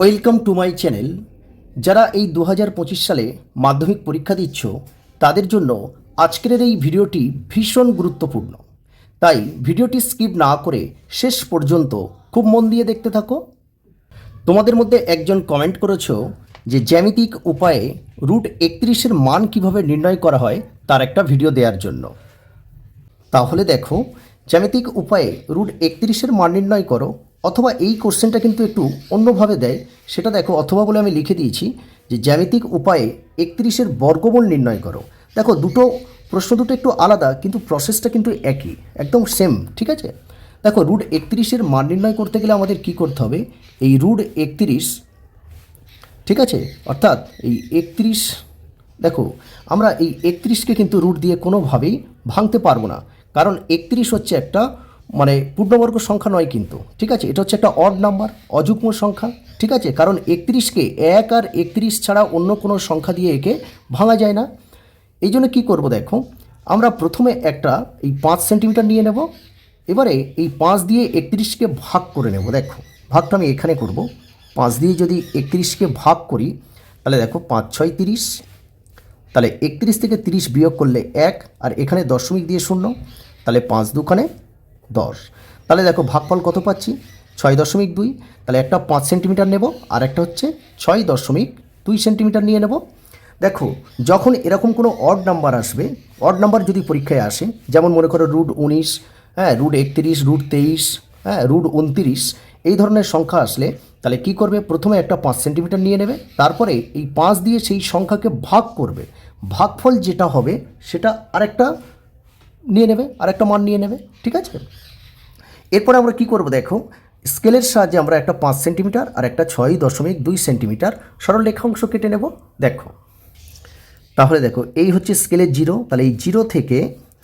Welcome to my channel. যারা এই দু হাজার পঁচিশ সালে মাধ্যমিক পরীক্ষা দিচ্ছ, তাদের জন্য আজকের এই ভিডিওটি ভীষণ গুরুত্বপূর্ণ। তাই ভিডিওটি স্কিপ না করে শেষ পর্যন্ত খুব মন দিয়ে দেখতে থাকো। তোমাদের মধ্যে একজন কমেন্ট করেছ যে জ্যামিতিক উপায়ে রুট একত্রিশের মান কীভাবে নির্ণয় করা হয় তার একটা ভিডিও দেওয়ার জন্য। তাহলে দেখো, জ্যামিতিক উপায়ে রুট একত্রিশের মান নির্ণয় করো। অথবা এই কোশ্চেনটা কিন্তু একটু অন্যভাবে দেয়। সেটা দেখো, অথবা বলে আমি লিখে দিয়েছি যে, জ্যামিতিক উপায়ে একত্রিশের বর্গমূল নির্ণয় করো। দেখো, দুটো প্রশ্ন দুটো একটু আলাদা, কিন্তু প্রসেসটা কিন্তু একই, একদম সেম ঠিক আছে? দেখো রুট একত্রিশের মান নির্ণয় করতে গেলে আমাদের কি করতে হবে? এই রুট একত্রিশ, ঠিক আছে? অর্থাৎ এই একত্রিশ, দেখো, আমরা এই একত্রিশকে কিন্তু রুট দিয়ে কোনোভাবেই ভাঙতে পারব না। কারণ একত্রিশ হচ্ছে একটা মানে পূর্ণবর্গ সংখ্যা নয় কিন্তু, ঠিক আছে? এটা হচ্ছে একটা অড নাম্বার অযুগ্ম সংখ্যা, ঠিক আছে? কারণ একত্রিশকে এক আর একত্রিশ ছাড়া অন্য কোনো সংখ্যা দিয়ে একে ভাঙা যায় না। এই জন্য কী করব দেখো, আমরা প্রথমে একটা এই পাঁচ সেন্টিমিটার নিয়ে নেব, এবারে এই পাঁচ দিয়ে একত্রিশকে ভাগ করে নেব, দেখো। ভাগটা আমি এখানে করব। পাঁচ দিয়ে যদি একত্রিশকে ভাগ করি, তাহলে দেখো পাঁচ, ছয়, তিরিশ। তাহলে একত্রিশ থেকে তিরিশ বিয়োগ করলে এক, আর এখানে দশমিক দিয়ে শূন্য। তাহলে পাঁচ দুখানে দশ। তাহলে দেখো ভাগফল কত পাচ্ছি? ছয় দশমিক দুই। তাহলে একটা পাঁচ সেন্টিমিটার নেব আর একটা হচ্ছে ছয় দশমিক দুই সেন্টিমিটার নিয়ে নেব। দেখো, যখন এরকম কোনো অড নাম্বার আসবে অড নাম্বার যদি পরীক্ষায় আসে, যেমন মনে করো রুট উনিশ হ্যাঁ রুট একত্রিশ রুট তেইশ হ্যাঁ রুট উনত্রিশ, এই ধরনের সংখ্যা আসলে তাহলে কি করবে? প্রথমে একটা পাঁচ সেন্টিমিটার নিয়ে নেবে, তারপরে এই পাঁচ দিয়ে সেই সংখ্যাকে ভাগ করবে। ভাগফল যেটা হবে, সেটা আরেকটা নিয়ে নেবে, আরেকটা মান নিয়ে নেবে, ঠিক আছে? এরপরে আমরা কি করব দেখো, স্কেলের সাহায্যে আমরা একটা পাঁচ সেন্টিমিটার আর একটা ছয় দশমিক দুই সেন্টিমিটার সরল রেখাংশ কেটে নেব, দেখো। তাহলে দেখো, এই হচ্ছে স্কেলের জিরো, তাহলে এই জিরো থেকে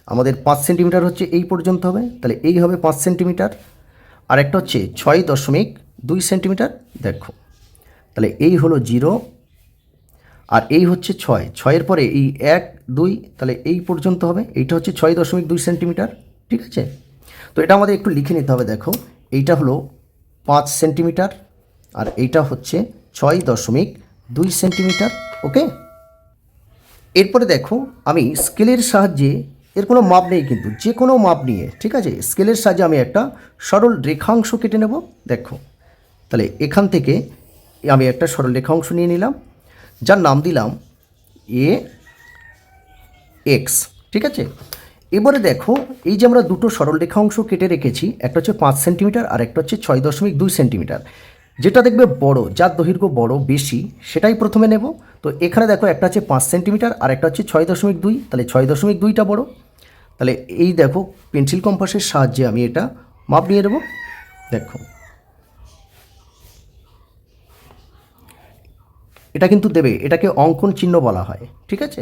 আমাদের পাঁচ সেন্টিমিটার হচ্ছে এই পর্যন্ত হবে, তাহলে এই হবে পাঁচ সেন্টিমিটার। আর একটা হচ্ছে ছয় দশমিক দুই সেন্টিমিটার, দেখো। তাহলে এই হলো জিরো আর এই হচ্ছে ছয়। ছয়ের পরে এই এক, দুই, তাহলে এই পর্যন্ত হবে। এইটা হচ্ছে ছয় দশমিক দুই সেন্টিমিটার, ঠিক আছে? তো এটা আমাদের একটু লিখে নিতে হবে, দেখো। এইটা হলো পাঁচ সেন্টিমিটার আর এইটা হচ্ছে ছয় দশমিক দুই সেন্টিমিটার, ওকে? এরপরে দেখো, আমি স্কেলের সাহায্যে, এর কোনো মাপ নেই কিন্তু, যে কোনো মাপ নিয়ে, ঠিক আছে? স্কেলের সাহায্যে আমি একটা সরল রেখাংশ কেটে নেব, দেখো। তাহলে এখান থেকে আমি একটা সরল রেখাংশ নিয়ে নিলাম যার নাম দিলাম এ এক্স, ঠিক আছে? এবারে দেখো, এই যে আমরা দুটো সরল রেখাংশ কেটে রেখেছি, একটা হচ্ছে পাঁচ সেন্টিমিটার আর একটা হচ্ছে ছয় দশমিক দুই সেন্টিমিটার। যেটা দেখবে বড়, যার দৈর্ঘ্য বড়, বেশি, সেটাই প্রথমে নেব। তো এখানে দেখো একটা হচ্ছে পাঁচ সেন্টিমিটার আর একটা হচ্ছে ছয় দশমিক দুই, তাহলে ছয় দশমিক দুইটা বড়। তাহলে এই দেখো, পেন্সিল কম্পাসের সাহায্যে আমি এটা মাপ নিয়ে নেব। দেখো এটা কিন্তু দেবে, এটাকে অঙ্কন চিহ্ন বলা হয়, ঠিক আছে?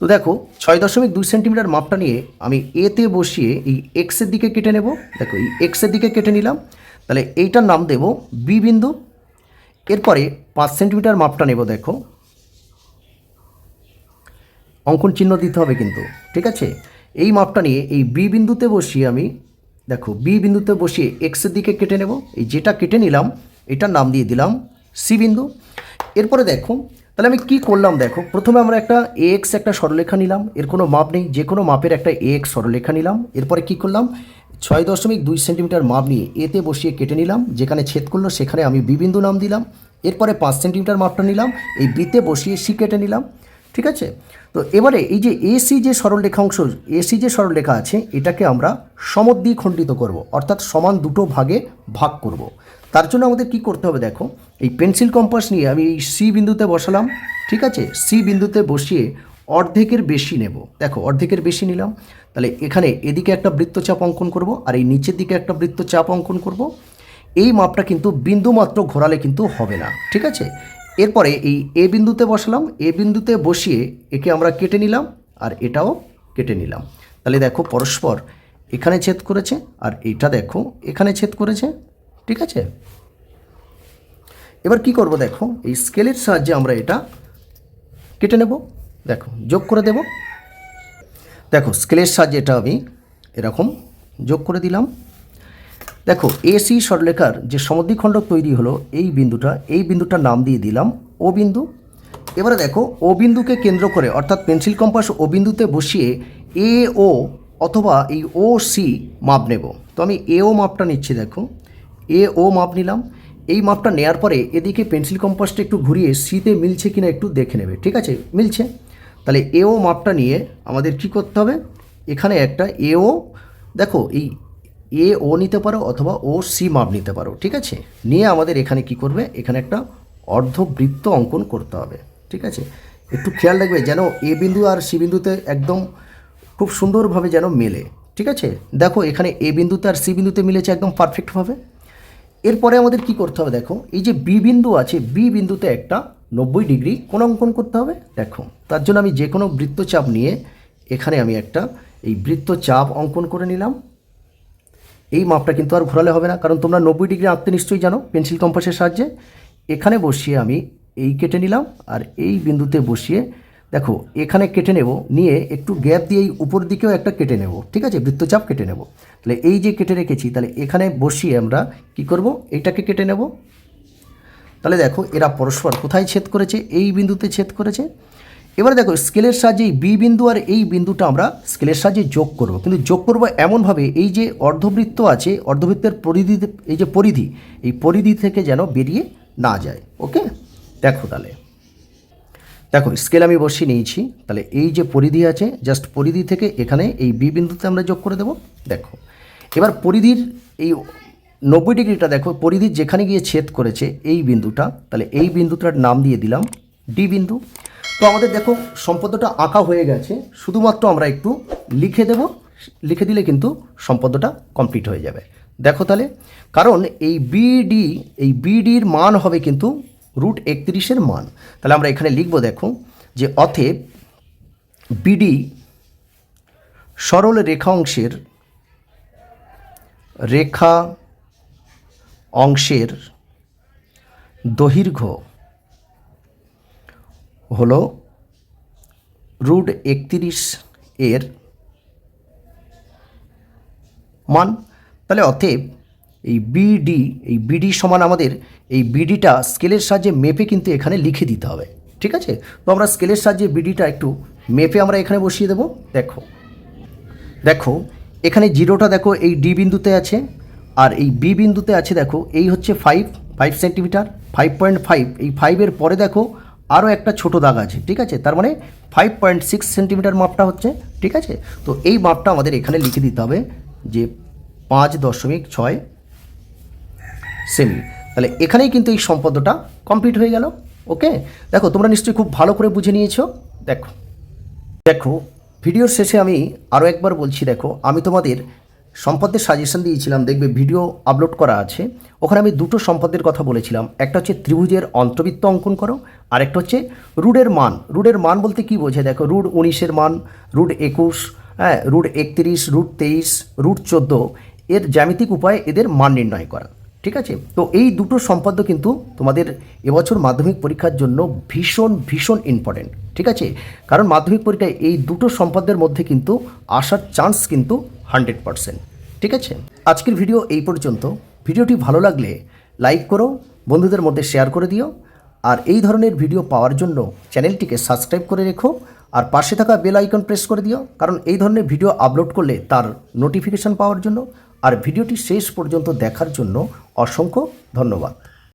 তো দেখো, ছয় দশমিক দুই সেন্টিমিটার মাপটা নিয়ে আমি এতে বসিয়ে এই এক্সের দিকে কেটে নেব। দেখো, এই এক্সের দিকে কেটে নিলাম। তাহলে এইটার নাম দেব বি বিন্দু। এরপরে পাঁচ সেন্টিমিটার মাপটা নেব, দেখো। অঙ্কন চিহ্ন দিতে হবে কিন্তু, ঠিক আছে? এই মাপটা নিয়ে এই বি বিন্দুতে বসিয়ে আমি, দেখো বি বিন্দুতে বসিয়ে এক্সের দিকে কেটে নেব। এই যেটা কেটে নিলাম, এটার নাম দিয়ে দিলাম সি বিন্দু। এরপরে দেখো, তাহলে আমি কি করলাম দেখো, প্রথমে আমরা একটা এক্স একটা সরলেখা নিলাম, এর কোনো মাপ নেই, যে কোনো মাপের একটা এক্স সরলেখা নিলাম, এরপরে কি করলাম, ছয় দশমিক দুই সেন্টিমিটার মাপ নিয়ে এতে বসিয়ে কেটে নিলাম, যেখানে ছেদ করল সেখানে আমি বিবিন্দু নাম দিলাম, এরপরে পাঁচ সেন্টিমিটার মাপটা নিলাম, এই বিতে বসিয়ে সি কেটে নিলাম ঠিক আছে? তো এবারে এই যে এসি যে সরল রেখাংশ এসি যে সরল রেখা আছে, এটাকে আমরা সমদ্বিখণ্ডিত করব, অর্থাৎ সমান দুটো ভাগে ভাগ করব। তার জন্য আমাদের কি করতে হবে দেখো, এই পেন্সিল কম্পাস নিয়ে আমি এই সি বিন্দুতে বসালাম, ঠিক আছে? সি বিন্দুতে বসিয়ে অর্ধেকের বেশি নেব। দেখো, অর্ধেকের বেশি নিলাম, তাহলে এখানে এদিকে একটা বৃত্তচাপ অঙ্কন করব আর এই নিচের দিকে একটা বৃত্তচাপ অঙ্কন করব। এই মাপটা কিন্তু বিন্দু মাত্র ঘোরালে কিন্তু হবে না, ঠিক আছে? এরপরে এই এ বিন্দুতে বসালাম, এ বিন্দুতে বসিয়ে একে আমরা কেটে নিলাম আর এটাও কেটে নিলাম। তাহলে দেখো পরস্পর এখানে ছেদ করেছে আর এইটা দেখো এখানে ছেদ করেছে, ঠিক আছে? এবার কি করব দেখো, এই স্কেলের সাহায্যে আমরা এটা কেটে নেব, দেখো যোগ করে দেব। দেখো স্কেলের সাহায্যে এটা আমি এরকম যোগ করে দিলাম। দেখো এসি সরলেখার যে সমদ্বিখণ্ডক তৈরি হলো এই বিন্দুটা, এই বিন্দুটার নাম দিয়ে দিলাম ও বিন্দু। এবারে দেখো ও বিন্দুকে কেন্দ্র করে, অর্থাৎ পেন্সিল কম্পাস ও বিন্দুতে বসিয়ে এ ও অথবা এই ও সি মাপ নেব। তো আমি এ ও মাপটা নিচ্ছি, দেখো। এ ও মাপ নিলাম। এই মাপটা নেওয়ার পরে এদিকে পেন্সিল কম্পাসটা একটু ঘুরিয়ে সিতে মিলছে কিনা একটু দেখে নেবে, ঠিক আছে? মিলছে। তাহলে এও মাপটা নিয়ে আমাদের কি করতে হবে? এখানে একটা এও দেখো, এই এ ও নিতে পারো অথবা ও সি মাপ নিতে পারো, ঠিক আছে? নিয়ে আমাদের এখানে কি করবে? এখানে একটা অর্ধবৃত্ত অঙ্কন করতে হবে, ঠিক আছে? একটু খেয়াল রাখবে যেন এ বিন্দু আর সি বিন্দুতে একদম খুব সুন্দরভাবে যেন মেলে, ঠিক আছে? দেখো, এখানে এ বিন্দুতে আর সি বিন্দুতে মিলেছে একদম পারফেক্টভাবে এরপরে আমাদের কি করতে হবে দেখো, এই যে বি বিন্দু আছে বি বিন্দুতে একটা নব্বই ডিগ্রি কোন অঙ্কন করতে হবে। দেখো, তার জন্য আমি যে কোনো বৃত্তচাপ নিয়ে এখানে আমি একটা এই বৃত্তচাপ অঙ্কন করে নিলাম। এই মাপটা কিন্তু আর ঘোরালে হবে না, কারণ তোমরা নব্বই ডিগ্রি আঁকতে নিশ্চয়ই জানো পেন্সিল কম্পাসের সাহায্যে। এখানে বসিয়ে আমি এই কেটে নিলাম আর এই বিন্দুতে বসিয়ে, দেখো, এখানে কেটে নেব, নিয়ে একটু গ্যাপ দিয়ে এই উপর দিকেও একটা কেটে নেব, ঠিক আছে? বৃত্তচাপ কেটে নেব। তাহলে এই যে কেটে রেখেছি, তাহলে এখানে বসিয়ে আমরা কি করব? এটাকে কেটে নেব। তাহলে দেখো, এরা পরস্পর কোথায় ছেদ করেছে? এই বিন্দুতে ছেদ করেছে। এবারে দেখো, স্কেলের সাহায্যে বি বিন্দু আর এই বিন্দুটা আমরা স্কেলের সাহায্যে যোগ করব। কিন্তু যোগ করব এমনভাবে এই যে অর্ধবৃত্ত আছে, অর্ধবৃত্তের পরিধি, এই যে পরিধি, এই পরিধি থেকে যেন বেরিয়ে না যায়। ওকে? দেখো তাহলে। দেখো, স্কেল আমি বসিয়ে নিয়েছি। তাহলে এই যে পরিধি আছে, জাস্ট পরিধি থেকে এখানে এই বি বিন্দুতে আমরা যোগ করে দেব। দেখো, এবার পরিধির এই নব্বই ডিগ্রিটা দেখো পরিধির যেখানে গিয়ে ছেদ করেছে এই বিন্দুটা, তাহলে এই বিন্দুটার নাম দিয়ে দিলাম ডি বিন্দু। তো আমাদের দেখো, সম্পদটা আঁকা হয়ে গেছে। শুধুমাত্র আমরা একটু লিখে দেব। লিখে দিলে কিন্তু সম্পদটা কমপ্লিট হয়ে যাবে। দেখো তাহলে, কারণ এই বিডি এই বিডির মান হবে কিন্তু রুট একত্রিশের মান। তাহলে আমরা এখানে লিখব দেখো যে অথেব বিডি সরল রেখা অংশের রেখা অংশের দৈর্ঘ্য হলো রুট একত্রিশ এর মান। তাহলে অতএব এই বিডি এই বিডি সমান আমাদের, এই বিডিটা স্কেলের সাহায্যে মেপে কিন্তু এখানে লিখে দিতে হবে। ঠিক আছে? তো আমরা স্কেলের সাহায্যে বিডিটা একটু মেপে আমরা এখানে বসিয়ে দেবো। দেখো দেখো, এখানে জিরোটা দেখো এই ডি বিন্দুতে আছে আর এই বি বিন্দুতে আছে দেখো এই হচ্ছে five five centimetre five point five এই ফাইভের পরে দেখো আরও একটা ছোট দাগ আছে, ঠিক আছে? তার মানে ফাইভ পয়েন্ট সিক্স সেন্টিমিটার মাপটা হচ্ছে, ঠিক আছে? তো এই মাপটা আমাদের এখানে লিখে দিতে হবে যে পাঁচ দশমিক ছয় সেমি। তাহলে এখানেই কিন্তু এই সম্পদটা কমপ্লিট হয়ে গেল, ওকে? দেখো, তোমরা নিশ্চয়ই খুব ভালো করে বুঝে নিয়েছো। দেখো দেখো, ভিডিওর শেষে আমি আরও একবার বলছি, দেখো, আমি তোমাদের সম্পদের সাজেশন দিয়েছিলাম, দেখবে ভিডিও আপলোড করা আছে। ওখানে আমি দুটো সম্পদের কথা বলেছিলাম। একটা হচ্ছে ত্রিভুজের অন্তর্বৃত্ত অঙ্কন করো, আর একটা হচ্ছে রুডের মান। রুডের মান বলতে কি বোঝে? দেখো, রুড উনিশের মান, রুড একুশ হ্যাঁ রুড একত্রিশ রুট তেইশ রুট চোদ্দ। এর জ্যামিতিক উপায়ে এদের মান নির্ণয় করা, ঠিক আছে? তো এই দুটো সম্পদ কিন্তু তোমাদের এবছর মাধ্যমিক পরীক্ষার জন্য ভীষণ ভীষণ ইম্পর্টেন্ট ঠিক আছে? কারণ মাধ্যমিক পরীক্ষায় এই দুটো সম্পদের মধ্যে কিন্তু আসার চান্স কিন্তু হান্ড্রেড পারসেন্ট ঠিক আছে? আজকের ভিডিও এই পর্যন্ত। ভিডিওটি ভালো লাগলে লাইক করো, বন্ধুদের মধ্যে শেয়ার করে দিও, আর এই ধরনের ভিডিও পাওয়ার জন্য চ্যানেলটিকে সাবস্ক্রাইব করে রেখো, আর পাশে থাকা বেল আইকন প্রেস করে দিও, কারণ এই ধরনের ভিডিও আপলোড করলে তার নোটিফিকেশান পাওয়ার জন্য, আর ভিডিওটি শেষ পর্যন্ত দেখার জন্য অসংখ্য ধন্যবাদ।